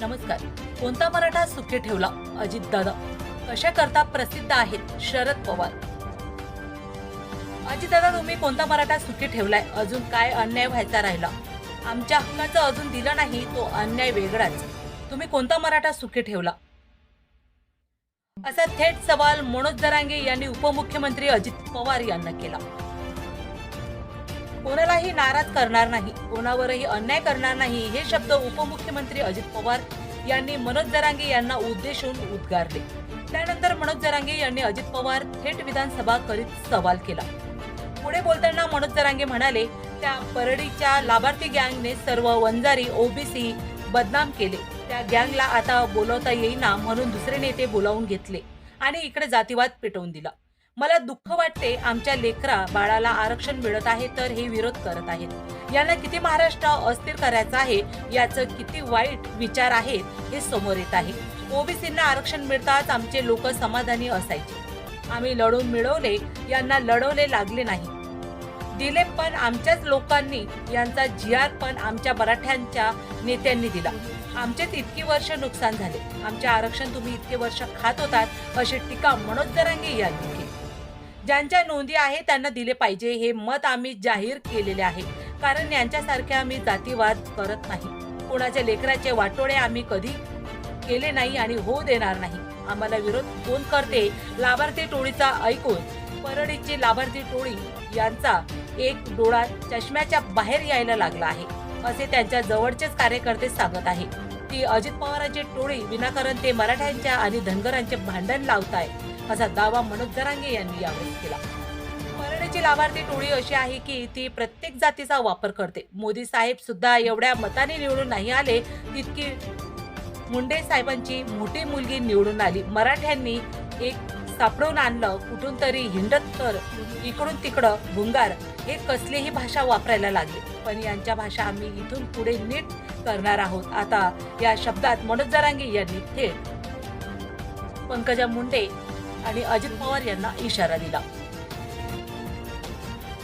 नमस्कार. कोणता मराठा सुखी ठेवला? अजितदादा कशा करता प्रसिद्ध आहेत शरद पवार? अजितदादा तुम्ही कोणता मराठा सुखी ठेवलाय? अजून काय अन्याय व्हायचा राहिला? आमच्या हक्काचं अजून दिलं नाही तो अन्याय वेगळाच. तुम्ही कोणता मराठा सुखी ठेवला? असा थेट सवाल मनोज दरांगे यांनी उपमुख्यमंत्री अजित पवार यांना केला. कोणालाही नाराज करणार नाही कोणावरही अन्याय करणार नाही हे शब्द उपमुख्यमंत्री अजित पवार यांनी मनोज जरांगे यांना उद्देशून उद्गारले. त्यानंतर मनोज जरांगे यांनी अजित पवार थेट विधानसभा करीत सवाल केला. पुढे बोलताना मनोज जरांगे म्हणाले त्या परडीच्या लाभार्थी गँगने सर्व वंजारी ओबीसी बदनाम केले. त्या गँगला आता बोलवता येईना म्हणून दुसरे नेते बोलावून घेतले आणि इकडे जातीवाद पेटवून दिला. मला दुःख वाटते आमच्या लेकरा बाळाला आरक्षण मिळत आहे तर हे विरोध करत आहेत. यांना किती महाराष्ट्र अस्थिर करायचं आहे याचं किती वाईट विचार आहेत हे समोर येत आहे. ओबीसींना आरक्षण मिळताच आमचे लोक समाधानी असायचे. आम्ही लढून मिळवले यांना लढवले लागले नाही. दिले पण आमच्याच लोकांनी यांचा जी आर पण आमच्या मराठ्यांच्या नेत्यांनी दिला. आमचेच इतकी वर्ष नुकसान झाले. आमचे आरक्षण तुम्ही इतके वर्ष खात होतात अशी टीका मनोज दरांगे यांनी केली. ज्यांच्या नोंदी आहे त्यांना दिले पाहिजे. हे मत आम्ही जाहीर केलेले आहे. कारण यांच्यासारखे आम्ही जातीवाद करत नाही. कोणाच्या लेकराचे वाटोळे आम्ही कधी केले नाही आणि होऊ देणार नाही. आम्हाला विरोध कोण करते? लाभार्थी टोळीचा ऐकून परळीची लाभार्थी टोळी यांचा एक डोळा चष्म्याच्या बाहेर यायला लागला आहे. असे त्यांच्या जवळचेच कार्यकर्ते सांगत आहे. ती अजित पवारांची टोळी विनाकारण ते मराठ्यांच्या आणि धनगरांचे भांडण लावताय असा दावा मनोज जरांगे यांनी यावेळी केला. मराठीची लाभार्थी टोळी अशी आहे की ती प्रत्येक जातीचा वापर करते. मोदी साहेब सुद्धा एवढ्या मताने निवडून नाही आले तितकी मुंडे साहेबांची मोठी मुलगी निवडून आली. मराठ्यांनी एक सापडून आणलं कुठून तरी हिंडत तर इकडून तिकडं भुंगार. हे कसलीही भाषा वापरायला लागली. पण यांच्या भाषा आम्ही इथून पुढे नीट करणार आहोत. आता या शब्दात मनोज जरांगे यांनी थेट पंकजा मुंडे आणि अजित पवार यांना इशारा दिला.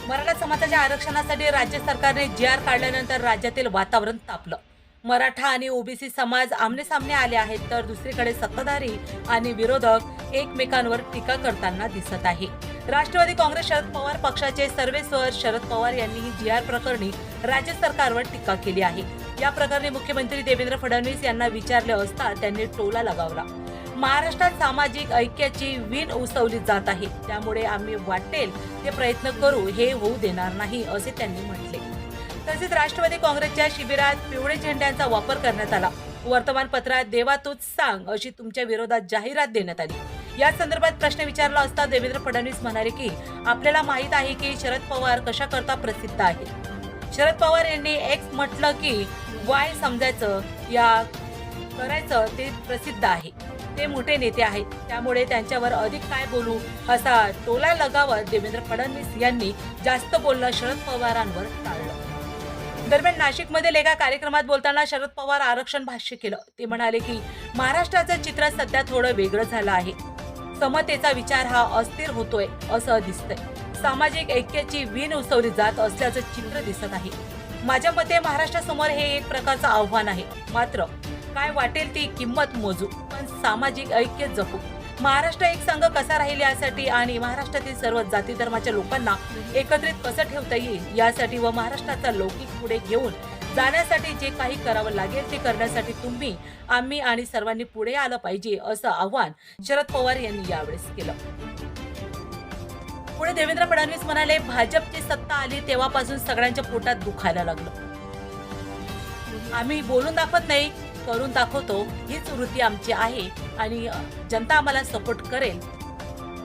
मराठा समाजाच्या आरक्षणासाठी राज्य सरकारने जी आर काढल्यानंतर राज्यातील वातावरण तापलं. मराठा आणि ओबीसी समाज आमने सामने आले आहेत तर दुसरीकडे सत्ताधारी आणि विरोधक एकमेकांवर टीका करताना दिसत आहे. राष्ट्रवादी काँग्रेस शरद पवार पक्षाचे सर्वेस्वर शरद पवार यांनीही जी आर प्रकरणी राज्य सरकारवर टीका केली आहे. या प्रकरणी मुख्यमंत्री देवेंद्र फडणवीस यांना विचारले असता त्यांनी टोला लगावला. महाराष्ट्रात सामाजिक ऐक्याची विन उसवली जात आहे. त्यामुळे आम्ही वाटेल ते प्रयत्न करू हे होऊ देणार नाही असे त्यांनी म्हटले. तसेच राष्ट्रवादी काँग्रेसच्या शिबिरात पिवळे झेंड्यांचा वापर करण्यात आला. वर्तमानपत्रात देवा तूच सांग अशी तुमच्या विरोधात जाहिरात देण्यात आली. या संदर्भात प्रश्न विचारला असता देवेंद्र फडणवीस म्हणाले की आपल्याला माहीत आहे की शरद पवार कशा करता प्रसिद्ध आहे. शरद पवार यांनी एक्स म्हटलं की वाय समजायचं या करायचं ते प्रसिद्ध आहे. ते मोठे नेते आहेत. त्यामुळे त्यांच्यावर अधिक काय बोलू असा टोला लगावत देवेंद्र फडणवीस यांनी जास्त बोलणं शरद पवारांवर टाळलं दरम्यान नाशिकमधील एका कार्यक्रमात बोलताना शरद पवार आरक्षण भाष्य केलं. ते म्हणाले की महाराष्ट्राचं चित्र सध्या थोडं वेगळं झालं आहे. समतेचा विचार हा अस्थिर होतोय असं दिसतंय. सामाजिक ऐक्याची वीण उसवली जात असल्याचं चित्र दिसत आहे. माझ्या मते महाराष्ट्रासमोर हे एक प्रकारचं आव्हान आहे. मात्र काय वाटेल ती किंमत मोजू. आपण सामाजिक ऐक्य जपू. महाराष्ट्र एक संघ कसा राहील यासाठी आणि महाराष्ट्रातील सर्व जाती धर्माच्या लोकांना एकत्रित कसं ठेवता येईल यासाठी व महाराष्ट्राचा लौकिक पुढे घेऊन जाण्यासाठी जे काही करावं लागेल ते करण्यासाठी तुम्ही आम्ही आणि सर्वांनी पुढे आलं पाहिजे असं आव्हान शरद पवार यांनी यावेळेस केलं. पुढे देवेंद्र फडणवीस म्हणाले भाजपची सत्ता आली तेव्हापासून सगळ्यांच्या पोटात दुखायला लागलं. आम्ही बोलून दाखवत नाही करून दाखवतो. हीच वृत्ती आमची आहे आणि जनता आम्हाला सपोर्ट करेल.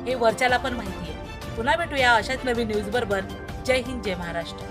हे वरच्याला पण माहिती आहे. पुन्हा भेटूया अशाच नवीन न्यूज बरोबर. जय हिंद जय महाराष्ट्र.